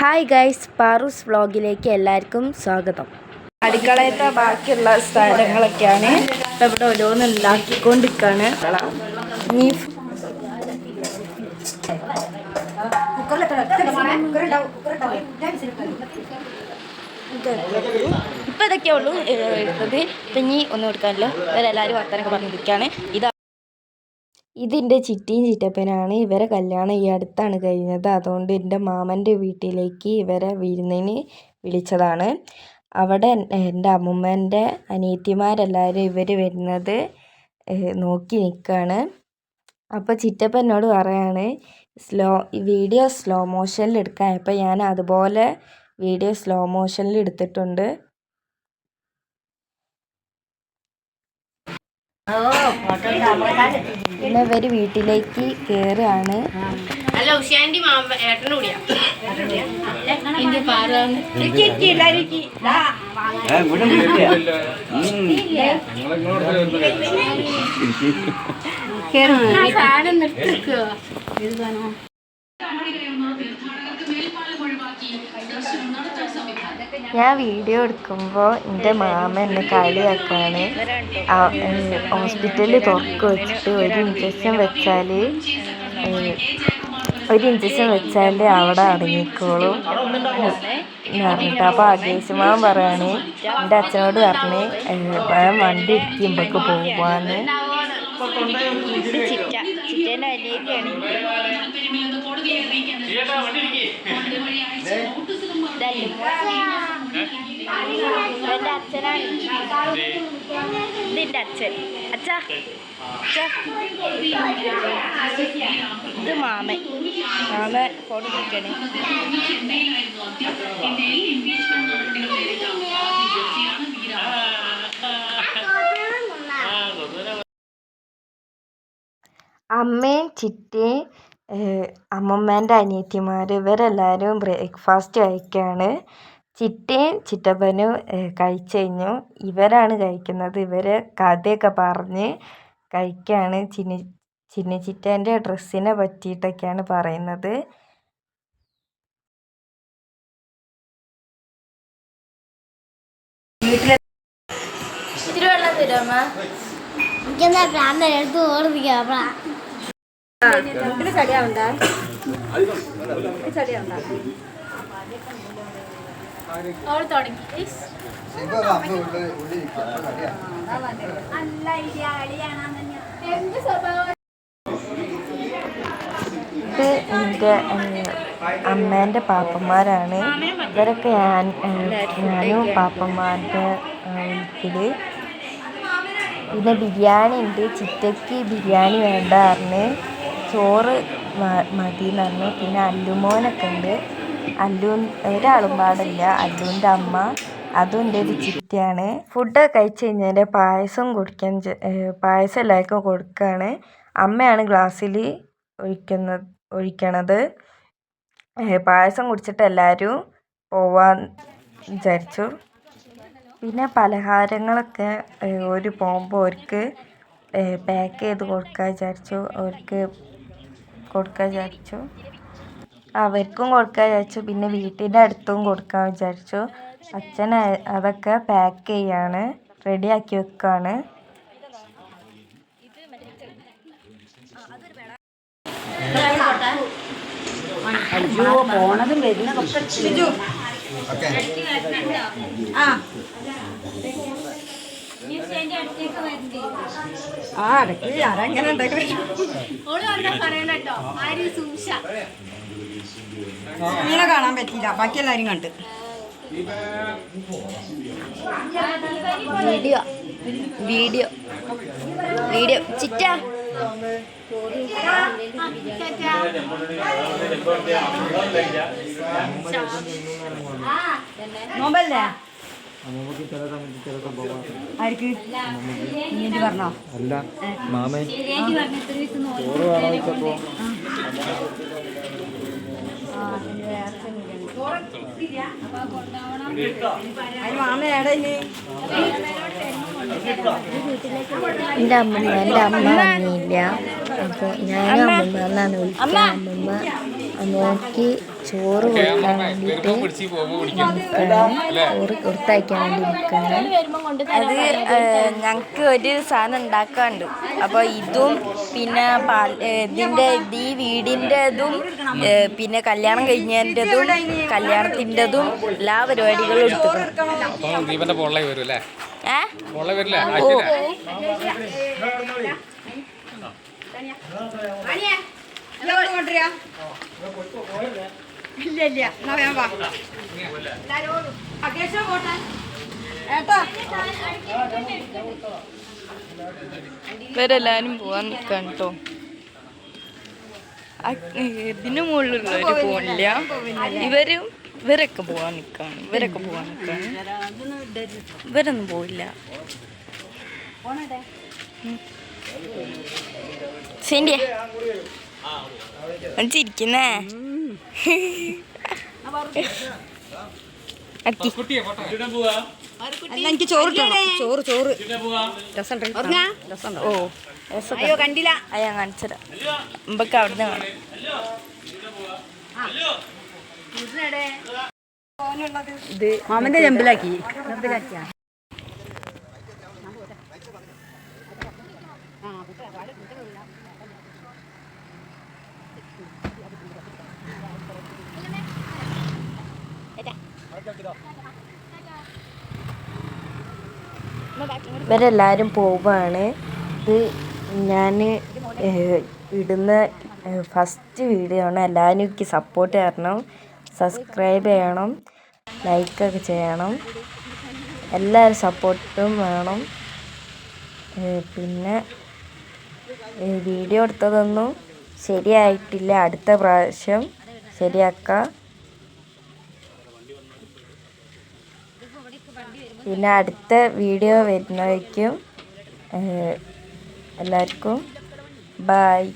Hi guys പാറൂസ് വ്ളോഗിലേക്ക് എല്ലാവർക്കും സ്വാഗതം. അടുക്കളയത്തെ ബാക്കിയുള്ള സ്ഥലങ്ങളൊക്കെയാണ് ഇപ്പം ഇവിടെ ഓരോന്ന് ഉണ്ടാക്കിക്കൊണ്ടിരിക്കുകയാണ് ഇനി ഇപ്പം ഇതൊക്കെ ഉള്ളൂ ഇപ്പം ഇനി ഒന്നും കൊടുക്കാനല്ലോ ഇവരെല്ലാവരും വർത്തനൊക്കെ പറഞ്ഞിരിക്കുകയാണ് ഇതാ ഇതിന്റെ ചിറ്റിയും ചിറ്റപ്പനാണ് ഇവരെ കല്യാണം ഈ അടുത്താണ് കഴിഞ്ഞത്. അതുകൊണ്ട് എന്റെ മാമന്റെ വീട്ടിലേക്ക് ഇവരെ വിരുന്നിന് വിളിച്ചതാണ്. അവിടെ എന്റെ അമ്മൂമ്മേന്റെ അനിയത്തിമാരെല്ലാവരും ഇവർ വരുന്നത് നോക്കി നിൽക്കുകയാണ് അപ്പോൾ ചിറ്റപ്പൻ എന്നോട് പറയാണ് സ്ലോ വീഡിയോ സ്ലോ മോഷനിൽ എടുക്കാൻ അപ്പോൾ ഞാൻ അതുപോലെ വീഡിയോ സ്ലോ മോഷനിൽ എടുത്തിട്ടുണ്ട്. പിന്നെ ഇവർ വീട്ടിലേക്ക് കയറുകയാണ് അല്ല ഉഷാന്റെ മാമ ഏട്ടനും കൂടിയാ. ഞാൻ വീഡിയോ എടുക്കുമ്പോൾ എന്റെ മാമ എന്നെ കളിയാക്കാണ് ഹോസ്പിറ്റലിൽ തുറക്ക് വെച്ചിട്ട് ഒരു ഇഞ്ചക്ഷൻ വെച്ചാൽ ഒരു ഇഞ്ചക്ഷൻ വെച്ചാൽ അവിടെ അടങ്ങിക്കോളും എന്ന് പറഞ്ഞിട്ട്. അപ്പോൾ അജേഷുമാൻ പറയാണ് എന്റെ അച്ഛനോട് പറഞ്ഞ് ഞാൻ വണ്ടി ഇടിക്കുമ്പോഴേക്ക് പോവാന്ന്. ചിറ്റ ചിറ്റേന്റെ എന്റെ അച്ഛനാണ്. ഇതിന്റെ അച്ഛൻ. അച്ഛാ. അച്ഛാ. ഇത് മാമൻ. മാമൻ ഫോട്ടോ എടുക്കണേ അമ്മയും ചിറ്റയും അമ്മമ്മേന്റെ അനിയത്തിമാർ ഇവരെല്ലാവരും ബ്രേക്ക്ഫാസ്റ്റ് കഴിക്കുകയാണ് ചിറ്റയും ചിറ്റപ്പനും കഴിച്ചു കഴിഞ്ഞു ഇവരാണ് കഴിക്കുന്നത്. ഇവർ കഥയൊക്കെ പറഞ്ഞ് കഴിക്കുകയാണ് ചിന്നി ചിന്നി ചിറ്റേന്റെ ഡ്രസ്സിനെ പറ്റിയിട്ടൊക്കെയാണ് പറയുന്നത്. എനിക്കെന്താ പ്രാന്ത? എടുത്ത് ഓർമ്മിക്കാം ഇത് എന്റെ അമ്മേന്റെ പാപ്പന്മാരാണ്. ഇവരൊക്കെ ഞാനും പാപ്പന്മാരുടെ വീട്ടിൽ പിന്നെ ബിരിയാണി ഉണ്ട്. ചിറ്റയ്ക്ക് ബിരിയാണി വേണ്ട പറഞ്ഞ് ചോറ് മതി എന്ന് പറഞ്ഞു. പിന്നെ അല്ലുമോനൊക്കെ ഉണ്ട്. അല്ലു ഒരാളും പാടില്ല. അല്ലുവിന്റെ അമ്മ അതും എന്റെ ഒരു ചിറ്റിയാണ്. ഫുഡ് കഴിച്ച് കഴിഞ്ഞാൽ പായസം കുടിക്കാൻ പായസം എല്ലാവർക്കും കൊടുക്കുകയാണ്. അമ്മയാണ് ഗ്ലാസ്സിൽ ഒഴിക്കുന്നത് ഒഴിക്കണത്. പായസം കുടിച്ചിട്ട് എല്ലാവരും പോവാൻ വിചാരിച്ചു. പിന്നെ പലഹാരങ്ങളൊക്കെ ഒരു പോകുമ്പോൾ അവർക്ക് പാക്ക് ചെയ്ത് കൊടുക്കാൻ വിചാരിച്ചു. അവർക്ക് കൊടുക്കാൻ വിചാരിച്ചു. അവർക്കും കൊടുക്കാൻ വിചാരിച്ചു. പിന്നെ വീട്ടിന്റെ അടുത്തും കൊടുക്കാൻ വിചാരിച്ചു. അച്ഛൻ അതൊക്കെ പാക്ക് ചെയ്യാണ്. റെഡിയാക്കി വെക്കുകയാണ് ഓൾ വന്നാ പറയണ കേട്ടോ ആര് സൂക്ഷ നിങ്ങളെ കാണാൻ പറ്റില്ല ബാക്കി എല്ലാരും കണ്ട്. വീഡിയോ. വീഡിയോ. വീഡിയോ. ചിറ്റ. അല്ല മാമേ. ചോറ് വേണോ വെച്ചപ്പോ അതിന് മാമ ഏടാ ഇനി എന്റെ അമ്മ. എന്റെ അമ്മ വന്നില്ല. അപ്പോൾ ഞാനും അമ്മ എന്നാണ് വിളിക്കുന്നത് അമ്മ നോക്കി ചോറ് കൊടുക്കാൻ വേണ്ടിയിട്ട് ചോറ് കൊടുത്തയക്കാൻ വേണ്ടി നിൽക്കുകയാണ് അത് ഞങ്ങൾക്ക് ഒരു സാധനം ഉണ്ടാക്കാണ്ട്. അപ്പോൾ ഇതും പിന്നെ ഇതിന്റെ ഇത് ഈ വീടിന്റെതും പിന്നെ കല്യാണം കഴിഞ്ഞതിന്റെതും കല്യാണത്തിന്റെതും എല്ലാ പരിപാടികളും എടുത്തിട്ടുണ്ട്. ഏ? പൊള്ള ഇല്ല ഇല്ല എന്നാ വേഗം വാ. അക്കേഷ പോട്ടെ. ഏട്ടാ. ഇവരെല്ലാരും പോവാൻ നിൽക്കാൻ കേട്ടോ ഇതിന് മുകളിലുള്ളവര് പോണില്ല. ഇവരും ഇവരൊക്കെ പോവാൻ നിൽക്കാണ് ഇവരൊക്കെ പോവാൻ നിൽക്കാണ് ഇവരൊന്നും പോയില്ല ശരിയാ ചിരിക്കുന്നേ. എനിക്ക് ചോറ്. ചോറ് ചോറ്. രസമുണ്ടോ രസം ഓ അയ്യോ കണ്ടില്ല. അയ്യാ കാണിച്ചതാ മുമ്പൊക്കെ അവിടുന്ന് കാണാം. ഇത് മാമന്റെ ചെമ്പിലാക്കി. ചെമ്പിലാക്കിയാ? ഇവരെല്ലാവരും പോവാണ്. ഇത് ഞാൻ ഇടുന്ന ഫസ്റ്റ് വീഡിയോ ആണ്. എല്ലാവരും എനിക്ക് സപ്പോർട്ട് തരണം. സബ്സ്ക്രൈബ് ചെയ്യണം. ലൈക്കൊക്കെ ചെയ്യണം. എല്ലാവരും സപ്പോർട്ടും വേണം. പിന്നെ വീഡിയോ എടുത്തതൊന്നും ശരിയായിട്ടില്ല. അടുത്ത പ്രാവശ്യം ശരിയാക്കാം. പിന്നെ അടുത്ത വീഡിയോ വരുന്നതായിരിക്കും എല്ലാവർക്കും ബായ്